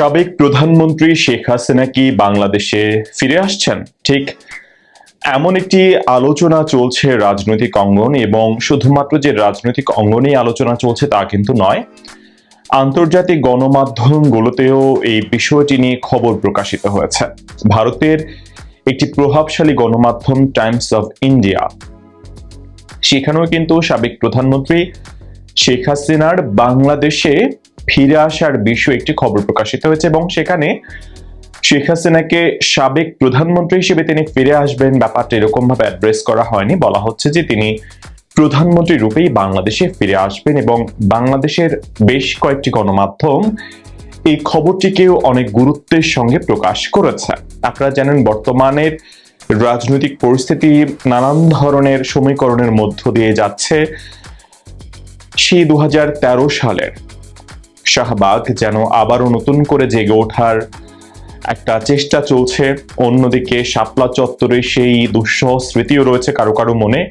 সাবেক প্রধানমন্ত্রী শেখ হাসিনা কি বাংলাদেশে ফিরে আসছেন? ঠিক এমন একটি আলোচনা চলছে রাজনৈতিক অঙ্গন এবং শুধুমাত্র যে রাজনৈতিক অঙ্গনেই আলোচনা চলছে তা কিন্তু নয়, আন্তর্জাতিক গণমাধ্যমগুলোতেও এই বিষয়টি নিয়ে খবর প্রকাশিত হয়েছে। ভারতের একটি প্রভাবশালী গণমাধ্যম টাইমস অফ ইন্ডিয়া, সেখানেও কিন্তু সাবেক প্রধানমন্ত্রী শেখ হাসিনার বাংলাদেশে ফিরে আসার বিষয়ে একটি খবর প্রকাশিত হয়েছে এবং সেখানে শেখ হাসিনাকে সাবেক প্রধানমন্ত্রী হিসেবে তিনি ফিরে আসবেন। ব্যাপারটা এরকম ভাবে অ্যাড্রেস করা হয়নি। বলা হচ্ছে যে তিনি প্রধানমন্ত্রী রূপেই বাংলাদেশে ফিরে আসবেন এবং বাংলাদেশের বেশ কয়েকটি গণমাধ্যম এই খবরটিকেও অনেক গুরুত্বের সঙ্গে প্রকাশ করেছে। আপনারা জানেন, বর্তমানের রাজনৈতিক পরিস্থিতি নানান ধরনের সমীকরণের মধ্য দিয়ে যাচ্ছে। সেই দু হাজার তেরো সালের শাহবাগ যেন আবারও নতুন করে জেগে ওঠার একটা চেষ্টা চলছে। অন্যদিকে শাপলা চত্বরে সেই দুঃসহ স্মৃতিও রয়েছে কারও কারও মনে।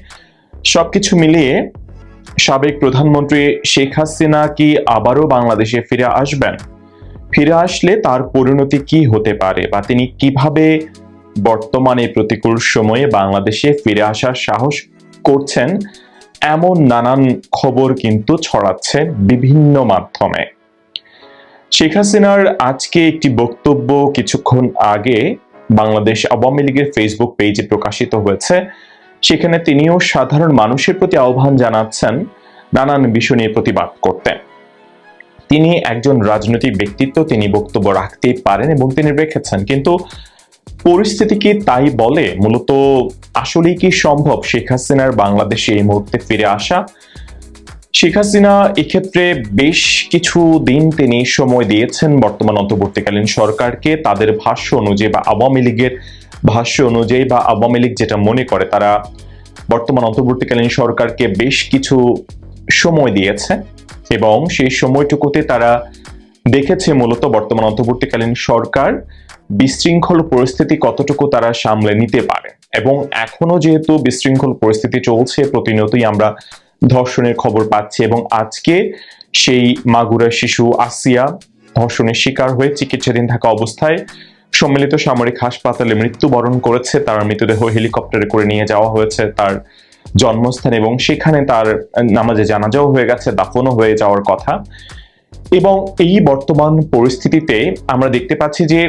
সবকিছু মিলিয়ে সাবেক প্রধানমন্ত্রী শেখ হাসিনা কি আবারও বাংলাদেশে ফিরে আসবেন? ফিরে আসলে তার পরিণতি কি হতে পারে বা তিনি কীভাবে বর্তমানে প্রতিকূল সময়ে বাংলাদেশে ফিরে আসার সাহস করছেন, এমন নানান খবর কিন্তু ছড়াচ্ছে বিভিন্ন মাধ্যমে। শেখ হাসিনার আজকে একটি বক্তব্য কিছুক্ষণ আগে বাংলাদেশ আওয়ামী লীগের ফেসবুক পেজে প্রকাশিত হয়েছে। সেখানে তিনিও সাধারণ মানুষের প্রতি আহ্বান জানাচ্ছেন, নানান বিষয় নিয়ে প্রতিবাদ করতে। তিনি একজন রাজনৈতিক ব্যক্তিত্ব, তিনি বক্তব্য রাখতেই পারেন এবং তিনি রেখেছেন। কিন্তু পরিস্থিতি কি তাই বলে? মূলত আসলেই কি সম্ভব শেখ হাসিনার বাংলাদেশে এই মুহূর্তে ফিরে আসা? শেখ হাসিনা এক্ষেত্রে বেশ কিছু দিন তিনি সময় দিয়েছেন বর্তমান অন্তর্বর্তীকালীন সরকারকে। তাদের ভাষ্য অনুযায়ী বা আওয়ামী লীগের ভাষ্য অনুযায়ী বা আওয়ামী লীগ যেটা মনে করে, তারা বর্তমান অন্তর্বর্তীকালীন সরকারকে বেশ কিছু সময় দিয়েছে এবং সেই সময়টুকুতে তারা দেখেছে মূলত বর্তমান অন্তর্বর্তীকালীন সরকার বিশৃঙ্খল পরিস্থিতি কতটুকু তারা সামলে নিতে পারে। এবং এখনও যেহেতু বিশৃঙ্খল পরিস্থিতি চলছে, প্রতিনিয়তই আমরা ধর্ষণের খবর পাচ্ছি এবং আজকে সেই মাগুরা শিশু আসিয়া ধর্ষণের শিকার হয়ে চিকিৎসাধীন থাকা অবস্থায় সম্মিলিত সামরিক হাসপাতালে মৃত্যুবরণ করেছে। তার মৃতদেহ হেলিকপ্টারে করে নিয়ে যাওয়া হয়েছে তার জন্মস্থান এবং সেখানে তার নামাজে জানাজাও হয়ে গেছে, দাফনও হয়ে যাওয়ার কথা। এবং এই বর্তমান পরিস্থিতিতে আমরা দেখতে পাচ্ছি যে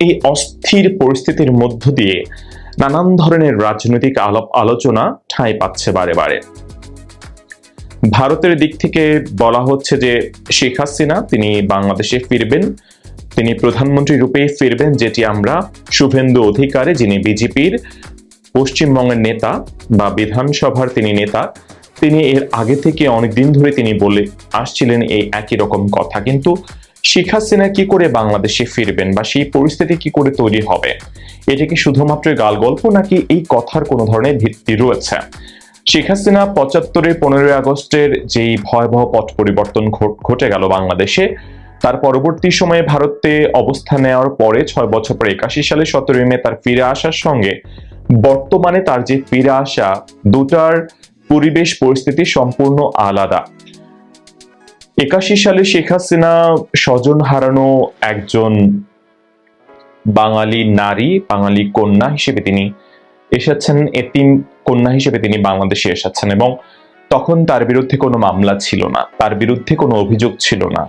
এই অস্থির পরিস্থিতির মধ্য দিয়ে নানান ধরনের রাজনৈতিক আলোচনা ঠাঁই পাচ্ছে বারে বারে। ভারতের দিক থেকে বলা হচ্ছে যে শেখ হাসিনা, তিনি বাংলাদেশে ফিরবেন। তিনি প্রধানমন্ত্রী রূপে ফিরবেন, যেটি আমরা শুভেন্দু অধিকারে, যিনি বিজেপির পশ্চিমবঙ্গের নেতা বা বিধানসভার তিনি নেতা, তিনি এর আগে থেকে অনেকদিন ধরে তিনি বলে আসছিলেন এই একই রকম কথা। কিন্তু শেখ হাসিনা কি করে বাংলাদেশে ফিরবেন বা সেই পরিস্থিতি কি করে তৈরি হবে? এটা কি শুধুমাত্র গাল গল্প নাকি এই কথার কোনো ধরনের ভিত্তি রয়েছে? শেখ হাসিনা পঁচাত্তরের পনেরোই আগস্টের যেই ভয়াবহ পথ পরিবর্তন ঘটে গেল বাংলাদেশে, তার পরবর্তী সময়ে ভারতে অবস্থান নেওয়ার পরে ছয় বছর পরে একাশি সালে সতেরোই মে তার ফিরে আসার সঙ্গে বর্তমানে তার যে ফিরে আসা দুটার পরিবেশ পরিস্থিতি সম্পূর্ণ আলাদা। একাশি সালে শেখ হাসিনা স্বজন হারানো একজন বাঙালি নারী, বাঙালি কন্যা হিসেবে তিনি এসেছেন এতিম কন্যা হিসেবে তিনি বাংলাদেশে এসেছেন এবং তখন তার বিরুদ্ধে কোনো মামলা ছিল না, তার বিরুদ্ধে কোনো অভিযোগ ছিল না।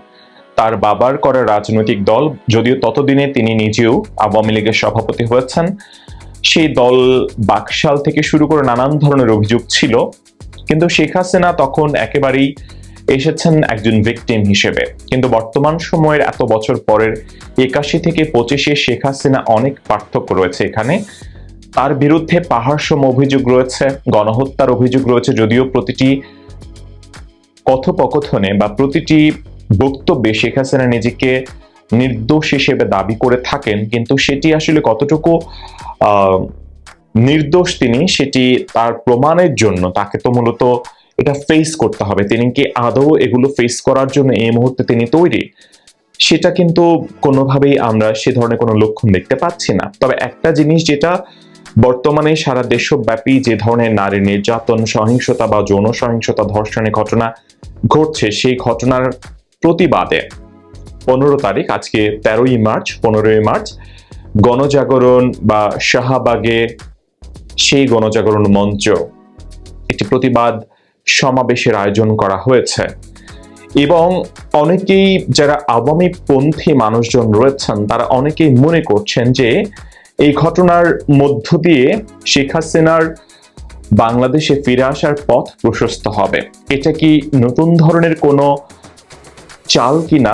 তার বাবার করা রাজনৈতিক দল, যদিও ততদিনে তিনি নিজেও আওয়ামী লীগের সভাপতি হয়েছেন, সেই দল বাকশাল থেকে শুরু করে নানান ধরনের অভিযোগ ছিল। কিন্তু শেখ হাসিনা তখন একেবারেই এসেছেন একজন ভিকটিম হিসেবে। কিন্তু বর্তমান সময়ের এত বছর পরের একাশি থেকে পঁচিশে শেখ হাসিনা অনেক পার্থক্য রয়েছে এখানে। তার বিরুদ্ধে পাহাড় সম অভিযোগ রয়েছে, গণহত্যার অভিযোগ রয়েছে, যদিও প্রতিটি কথোপকথনে বা প্রতিটি বক্তব্যে শেখ হাসিনা নিজেকে নির্দোষ হিসেবে দাবি করে থাকেন, কিন্তু সেটি আসলে কতটুকু নির্দোষ তিনি, সেটি তার প্রমাণের জন্য তাকে তো মূলত এটা ফেস করতে হবে। তিনি কি আদৌ এগুলো ফেস করার জন্য এই মুহূর্তে তিনি তৈরি? সেটা কিন্তু কোনোভাবেই আমরা সে ধরনের কোনো লক্ষণ দেখতে পাচ্ছি না। তবে একটা জিনিস যেটা বর্তমানে সারা দেশব্যাপী যে ধরনের নারী নির্যাতন, সহিংসতা বা যৌন সহিংসতা ধর্ষণের ঘটনা ঘটছে, সেই ঘটনার প্রতিবাদে পনেরো তারিখ, আজকে তেরোই মার্চ, পনেরোই মার্চ, গণজাগরণ বা শাহবাগে সেই গণজাগরণ মঞ্চ একটি প্রতিবাদ সমাবেশের আয়োজন করা হয়েছে। এবং অনেকেই যারা আওয়ামী পন্থী মানুষজন রয়েছেন, তারা অনেকেই মনে করছেন যে এই ঘটনার মধ্য দিয়ে শেখ হাসিনার বাংলাদেশে ফিরে আসার পথ প্রশস্ত হবে। এটা কি নতুন ধরনের কোনো চাল কিনা?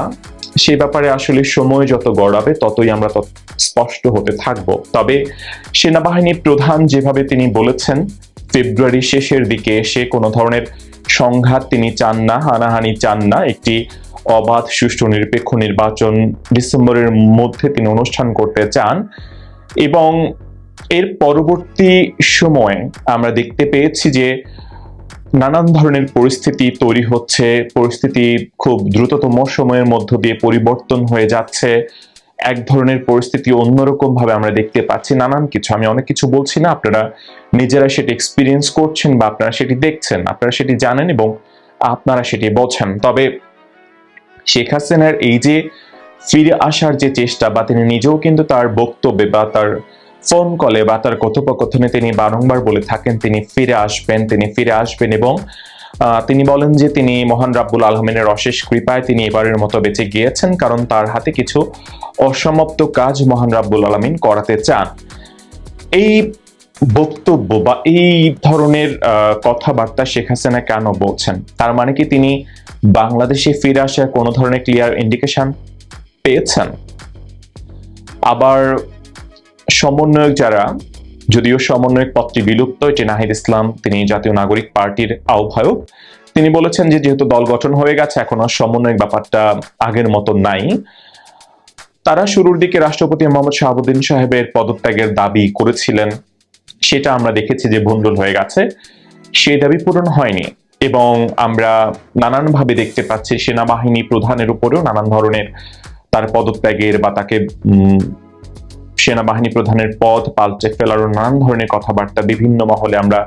সে ব্যাপারে আসলে সময় যত গড়াবে, ততই আমরা তত স্পষ্ট হতে থাকব। তবে সেনাবাহিনী প্রধান যেভাবে তিনি বলেছেন, ফেব্রুয়ারি শেষের দিকে এসে কোনো ধরনের সংঘাত তিনি চান না, হানাহানি চান না। একটি অবাধ, সুষ্ঠু, নিরপেক্ষ নির্বাচন ডিসেম্বরের মধ্যে তিনি অনুষ্ঠান করতে চান। এবং এর পরবর্তী সময়ে আমরা দেখতে পেয়েছি যে নানান ধরনের পরিস্থিতি তৈরি হচ্ছে, পরিস্থিতি খুব দ্রুততম সময়ের মধ্য দিয়ে পরিবর্তন হয়ে যাচ্ছে। এক ধরনের পরিস্থিতি অন্যরকম ভাবে আমরা দেখতে পাচ্ছি, নানান কিছু। আমি অনেক কিছু বলছি না, আপনারা নিজেরা সেটি এক্সপিরিয়েন্স করছেন বা আপনারা সেটি দেখছেন, আপনারা সেটি জানেন এবং আপনারা সেটি বোঝেন। তবে শেখ হাসিনার এই যে ফিরে আসার যে চেষ্টা বা তিনি নিজেও কিন্তু তার বক্তব্যে বা তার ফোন কলে বা তার কথোপকথনে তিনি বারংবার বলে থাকেন, তিনি ফিরে আসবেন, তিনি ফিরে আসবেন এবং তিনি বলেন যে তিনি মহান রাব্বুল আলমিনের অশেষ কৃপায় তিনি এবারের মতো বেঁচে গিয়েছেন কারণ তার হাতে কিছু অসমাপ্ত কাজ মহান রাব্বুল আলমিন করাতে চান। এই বক্তব্য বা এই ধরনের কথাবার্তা শেখ হাসিনা কেন বলছেন? তার মানে কি তিনি বাংলাদেশে ফিরে আসার কোনো ধরনের ক্লিয়ার ইন্ডিকেশন পেয়েছেন। আবার সমন্বয়ক যারা, যদিও সমন্বয়ক পদটি বিলুপ্ত এটি নাহিদ ইসলাম, তিনি জাতীয় নাগরিক পার্টির আহ্বায়ক, তিনি বলেছেন যে যেহেতু দল গঠন হয়ে গেছে, এখন আর সমন্বয়ক ব্যাপারটা আগের মতো নাই। তারা শুরুর দিকে রাষ্ট্রপতি মোহাম্মদ শাহাবুদ্দিন সাহেবের পদত্যাগের দাবি করেছিলেন। সেটা আমরা দেখেছি যে ভণ্ডুল হয়ে গেছে। সেই দাবি পূরণ হয়নি এবং আমরা নানানভাবে দেখতে পাচ্ছি সেনাবাহিনী প্রধানের উপরেও নানান ধরনের তার পদত্যাগের বা তাকে সেনাবাহিনী প্রধানের পদ পাল্টে ফেলারও নানান ধরনের কথাবার্তা বিভিন্ন মহলে আমরা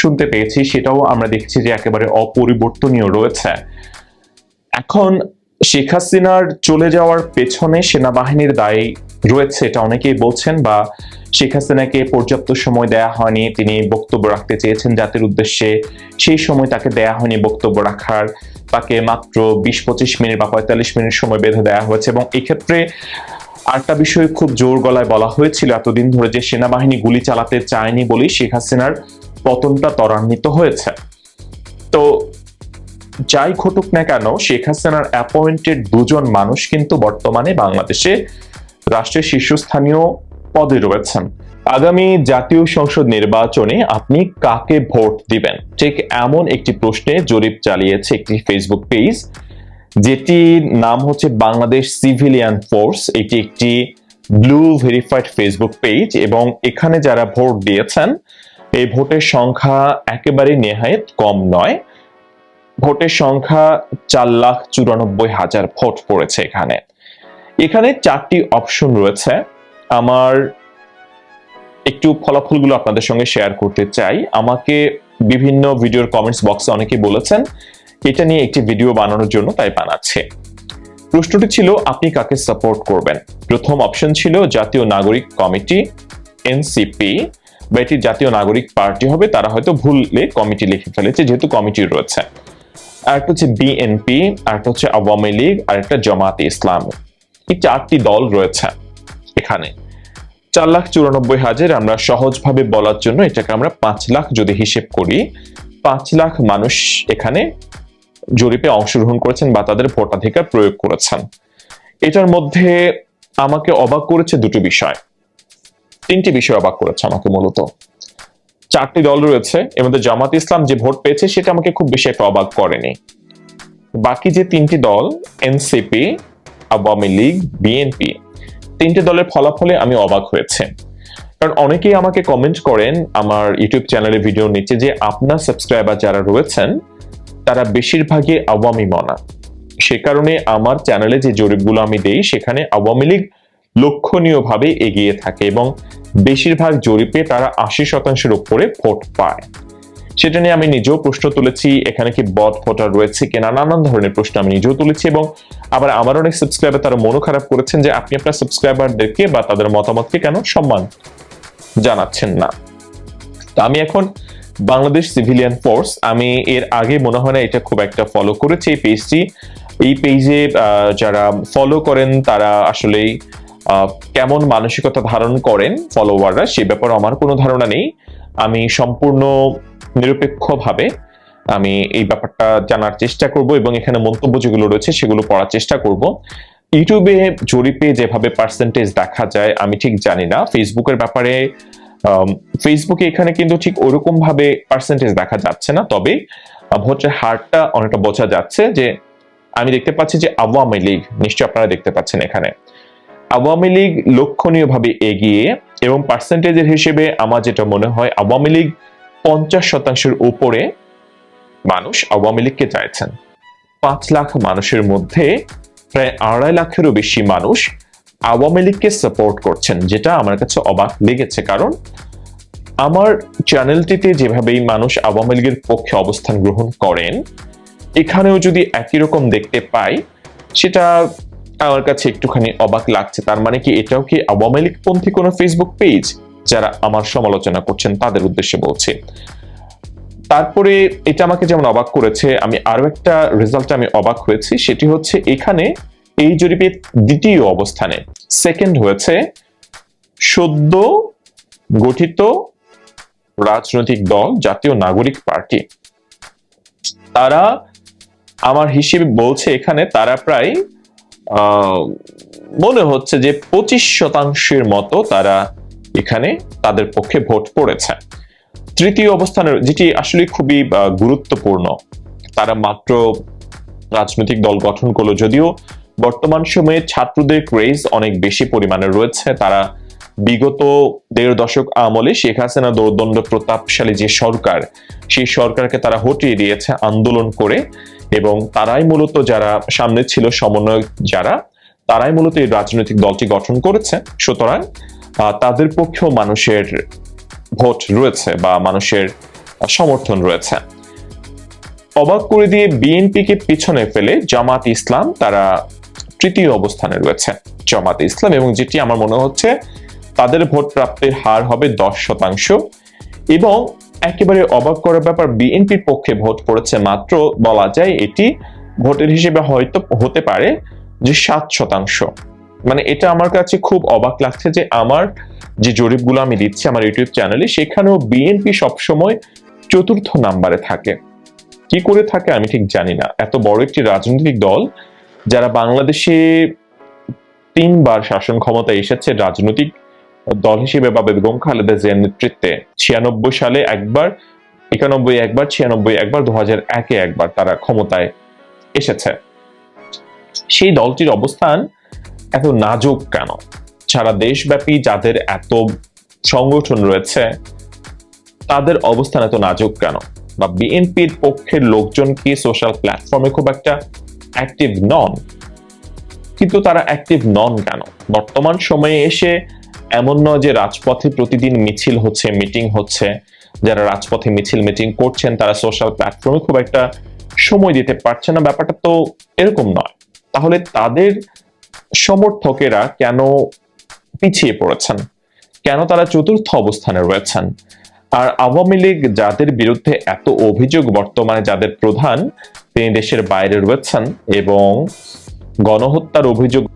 শুনতে পেয়েছি। সেটাও আমরা দেখছি যে একেবারে অপরিবর্তনীয় রয়েছে। এখন শেখ হাসিনার চলে যাওয়ার পেছনে সেনাবাহিনীর দায় রয়েছে, এটা অনেকেই বলছেন বা শেখ হাসিনাকে পর্যাপ্ত সময় দেয়া হয়নি, তিনি বক্তব্য রাখতে চেয়েছেন জাতির উদ্দেশ্যে। সেই সময় তাকে দেয়া হয়নি বক্তব্য রাখার। তাকে মাত্র বিশ পঁচিশ মিনিট বা পঁয়তাল্লিশ মিনিট সময় বেঁধে দেওয়া হয়েছে এবং এক্ষেত্রে আরেকটা বিষয় খুব জোর গলায় বলা হয়েছিল, এতদিন ধরে যে সেনাবাহিনী গুলি চালাতে চায়নি বলেই শেখ হাসিনার পতনটা ত্বরান্বিত হয়েছে। তো যাই ঘটুক না কেন, শেখ হাসিনার অ্যাপয়েন্টেড দুজন মানুষ কিন্তু বর্তমানে বাংলাদেশে রাষ্ট্রের শীর্ষস্থানীয় পদে রয়েছেন। আগামী জাতীয় সংসদ নির্বাচনে আপনি কাকে ভোট দিবেন? ঠিক এমন একটি প্রশ্নে জরিপ চালিয়েছে একটি ফেসবুক পেজ যেটির নাম হচ্ছে বাংলাদেশ সিভিলিয়ান ফোর্স এটি একটি ব্লু ভেরিফাইড ফেসবুক পেজ এবং এখানে যারা ভোট দিয়েছেন, এই ভোটের সংখ্যা একেবারে নেহায়েত কম নয়। ভোটের সংখ্যা চার লাখ চুরানব্বই হাজার ভোট পড়েছে এখানে। এখানে চারটি অপশন রয়েছে। আমার একটু ফলাফলগুলো আপনাদের সঙ্গে শেয়ার করতে চাই। আমাকে বিভিন্ন ভিডিওর কমেন্টস বক্সে অনেকে বলেছেন, এটা নিয়ে একটি ভিডিও বানানোর জন্য তাই বানাচ্ছে। প্রশ্নটি ছিল, আপনি কাকে সাপোর্ট করবেন? প্রথম অপশন ছিল, জাতীয় নাগরিক কমিটি, এনসিপি। বা এটি জাতীয় নাগরিক পার্টি হবে, তারা হয়তো ভুলে কমিটি লিখে ফেলেছে, যেহেতু কমিটি রয়েছে। আরেকটা হচ্ছে বিএনপি আরেকটা হচ্ছে আওয়ামী লীগ, আরেকটা জামাতে ইসলাম। এই চারটি দল রয়েছে এখানে। চার লাখ চুরানব্বই হাজার আমরা সহজভাবে বলার জন্য এটাকে আমরা পাঁচ লাখ যদি হিসেব করি, পাঁচ লাখ মানুষ এখানে জরিপে অংশগ্রহণ করেছেন বা তাদের ভোটাধিকার প্রয়োগ করেছেন। এটার মধ্যে আমাকে অবাক করেছে দুটো বিষয়। তিনটি বিষয় অবাক করেছে আমাকে মূলত। চারটি দল রয়েছে, এর মধ্যে জামাত ইসলাম যে ভোট পেয়েছে সেটা আমাকে খুব বেশি একটা অবাক করেনি। বাকি যে তিনটি দল, এনসিপি, আওয়ামী লীগ, বিএনপি তিনটি দলের ফলাফলে আমি অবাক হয়েছে। কারণ অনেকেই আমাকে কমেন্ট করেন আমার ইউটিউব চ্যানেলে ভিডিও নিচে যে আপনার সাবস্ক্রাইবার যারা রয়েছেন, তারা বেশিরভাগই আওয়ামী মনা। সে কারণে আমার চ্যানেলে যে জরিপগুলো আমি দেই, সেখানে আওয়ামী লীগ লক্ষণীয়ভাবে এগিয়ে থাকে এবং বেশিরভাগ জরিপে তারা আশি শতাংশের উপরে ভোট পায়। সেটা নিয়ে আমি নিজেও প্রশ্ন তুলেছি, এখানে কি বট ভোটার রয়েছে কিনা, নানান ধরনের প্রশ্ন আমি নিজেও তুলেছি এবং আবার আমার অনেক সাবস্ক্রাইবার তারা মনও খারাপ করেছেন যে আপনি আপনার সাবস্ক্রাইবারদেরকে বা তাদের মতামতকে কেন সম্মান জানাচ্ছেন না। তো আমি এখন বাংলাদেশ সিভিলিয়ান ফোর্স আমি এর আগে মনে হয় না এটা খুব একটা ফলো করেছি এই পেজটি এই পেজে যারা ফলো করেন তারা আসলেই কেমন মানসিকতা ধারণ করেন ফলোয়াররা সে ব্যাপারে আমার কোনো ধারণা নেই। আমি সম্পূর্ণ নিরপেক্ষভাবে আমি এই ব্যাপারটা জানার চেষ্টা করব এবং এখানে মন্তব্য যেগুলো রয়েছে সেগুলো পড়ার চেষ্টা করব। ইউটিউবে জরিপে যেভাবে পার্সেন্টেজ দেখা যায়, আমি ঠিক জানি না। ফেসবুকের ব্যাপারে ফেসবুকে এখানে কিন্তু ঠিক ওরকম ভাবে পার্সেন্টেজ দেখা যাচ্ছে না। তবে ভোটের হারটা অনেকটা বোঝা যাচ্ছে যে, আমি দেখতে পাচ্ছি যে আওয়ামী লীগ, নিশ্চয়ই আপনারা দেখতে পাচ্ছেন এখানে, আওয়ামী লীগ লক্ষণীয়ভাবে এগিয়ে এবং পার্সেন্টেজের হিসেবে আমার যেটা মনে হয়, আওয়ামী লীগ পঞ্চাশ শতাংশের উপরে মানুষ আওয়ামী লীগকে চাইছেন। পাঁচ লাখ মানুষের মধ্যে প্রায় আড়াই লাখেরও বেশি মানুষ আওয়ামী লীগকে সাপোর্ট করছেন, যেটা আমার কাছে অবাক লেগেছে। কারণ আমার চ্যানেলটিতে যেভাবেই মানুষ আওয়ামী লীগের পক্ষে অবস্থান গ্রহণ করেন, এখানেও যদি একই রকম দেখতে পাই, সেটা আমার কাছে একটুখানি অবাক লাগছে। তার মানে কি এটাও কি আওয়ামী লীগ পন্থী কোনো ফেসবুক পেজ যারা আমার সমালোচনা করছেন তাদের উদ্দেশ্যে বলছি। তারপরে এটা আমাকে যেমন অবাক করেছে, আমি আরও একটা রেজাল্ট আমি অবাক হয়েছি, সেটি হচ্ছে এখানে এই জরিপে দ্বিতীয় অবস্থানে। সেকেন্ড হয়েছে, সদ্য গঠিত রাজনৈতিক দল, জাতীয় নাগরিক পার্টি। তারা আমার হিসেবে বলছে এখানে তারা প্রায় মনে হচ্ছে যে পঁচিশ শতাংশের মতো তারা এখানে তাদের পক্ষে ভোট পড়েছে। তৃতীয় অবস্থানের যেটি আসলে খুবই গুরুত্বপূর্ণ, তারা মাত্র রাজনৈতিক দল গঠন করল যদিও বর্তমান সময়ে ছাত্রদের ক্রেজ অনেক বেশি পরিমাণে রয়েছে। তারা বিগত দেড় দশক আমলে শেখ হাসিনা দৌর্দণ্ড প্রতাপশালী যে সরকার, সেই সরকারকে তারা হটিয়ে দিয়েছে আন্দোলন করে এবং তারাই মূলত যারা সামনে ছিল সমন্বয়ক যারা, তারাই মূলত এই রাজনৈতিক দলটি গঠন করেছে। সুতরাং তাদের পক্ষেও মানুষের ভোট রয়েছে বা মানুষের সমর্থন রয়েছে। অবাক করে দিয়ে বিএনপিকে পিছনে ফেলে জামাত ইসলাম তারা তৃতীয় অবস্থানে রয়েছে। জামাত ইসলাম এবং যেটি আমার মনে হচ্ছে তাদের ভোট প্রাপ্তির হার হবে দশ শতাংশ এবং একেবারে অবাক করার ব্যাপার, বিএনপির পক্ষে ভোট পড়েছে মাত্র বলা যায় এটি ভোটের হিসেবে হয়তো হতে পারে যে সাত শতাংশ। মানে এটা আমার কাছে খুব অবাক লাগছে যে আমার যে জরিপগুলো আমি দিচ্ছি আমার ইউটিউব চ্যানেলে, সেখানেও বিএনপি সবসময় চতুর্থ নাম্বারে থাকে। কি করে থাকে আমি ঠিক জানি না। এত বড় একটি রাজনৈতিক দল যারা বাংলাদেশে তিনবার শাসন ক্ষমতা এসেছে, রাজনৈতিক দল হিসেবে বা বেগম খালেদা জিয়ার নেতৃত্বে। ছিয়ানব্বই সালে একবার, একানব্বই একবার, ছিয়ানব্বই একবার দু হাজার একে একবার তারা ক্ষমতায় এসেছে। সেই দলটির অবস্থান এত নাজুক কেন? সারা দেশব্যাপী যাদের এত সংগঠন রয়েছে, তাদের অবস্থান এত নাজুক কেন? বা বিএনপির পক্ষের লোকজন কি সোশ্যাল প্ল্যাটফর্মে খুব একটা অ্যাক্টিভ নন? কিন্তু তারা অ্যাক্টিভ নন কেন? বর্তমান সময়ে এসে এমন নয় যে রাজপথে প্রতিদিন মিছিল হচ্ছে মিটিং হচ্ছে। যারা রাজপথে মিছিল মিটিং করছেন, তারা সোশ্যাল প্ল্যাটফর্মে খুব একটা সময় দিতে পারছে না। ব্যাপারটা তো এরকম নয়। তাহলে তাদের সমর্থকেরা কেন পিছিয়ে পড়েছেন? কেন তারা চতুর্থ অবস্থানে রয়েছেন? আর আওয়ামী লীগ যাদের বিরুদ্ধে এত অভিযোগ বর্তমানে যাদের প্রধান, তিনি দেশের বাইরে রয়েছেন এবং গণহত্যার অভিযোগ